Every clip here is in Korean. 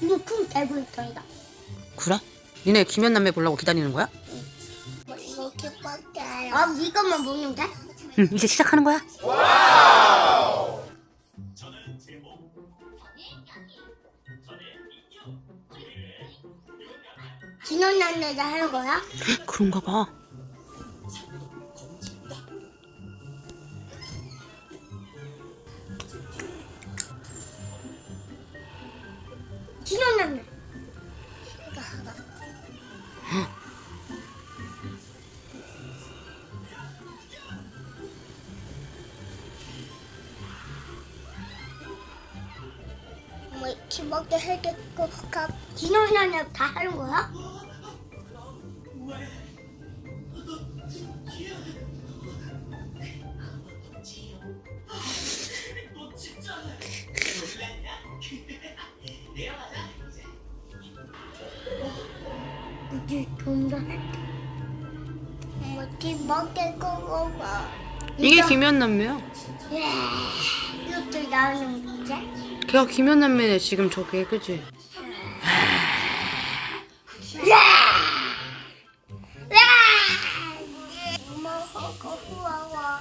이거 큰 개구리통이다. 그래? 니네 김연남매 보려고 기다리는 거야? 이렇게밖에 아, 이것만 보면 돼? 응, 이제 시작하는 거야? 내자 하는 거야? 그런가 봐. 뭐 기밖에 할게고 진원난 다 하는 거야? 돈다. 거고 봐. 이게 김연남매야. 이것도 나오는 문제? 걔가 김연남매네 지금 저게 그지? 하고 후와와.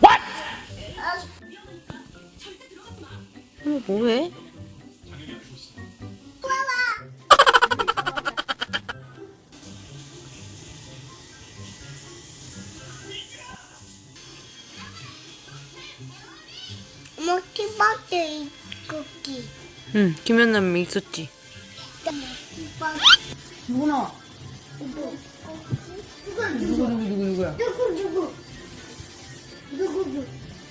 어, 뭐해? 뭐 티박에 쿠키. 응, 김연남매 있었지. 누구나? 누구? 누구 누구 누구 누구야? 누구 누구? 누구 누구?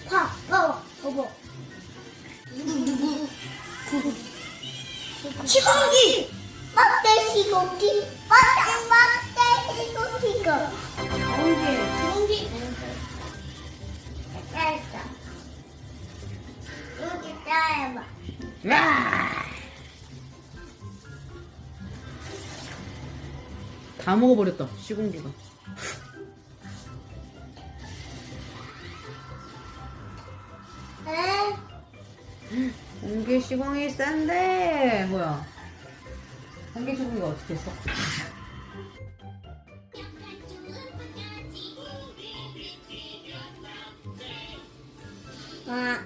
봐, 봐봐, 봐봐. 누구 누구? 누구? 시고기. 막대 시고기. 막대 막 다 먹어버렸다 시공기가. 에? 공기 시공이 싼데 뭐야? 공기 시공이가 어떻게 했어? 아,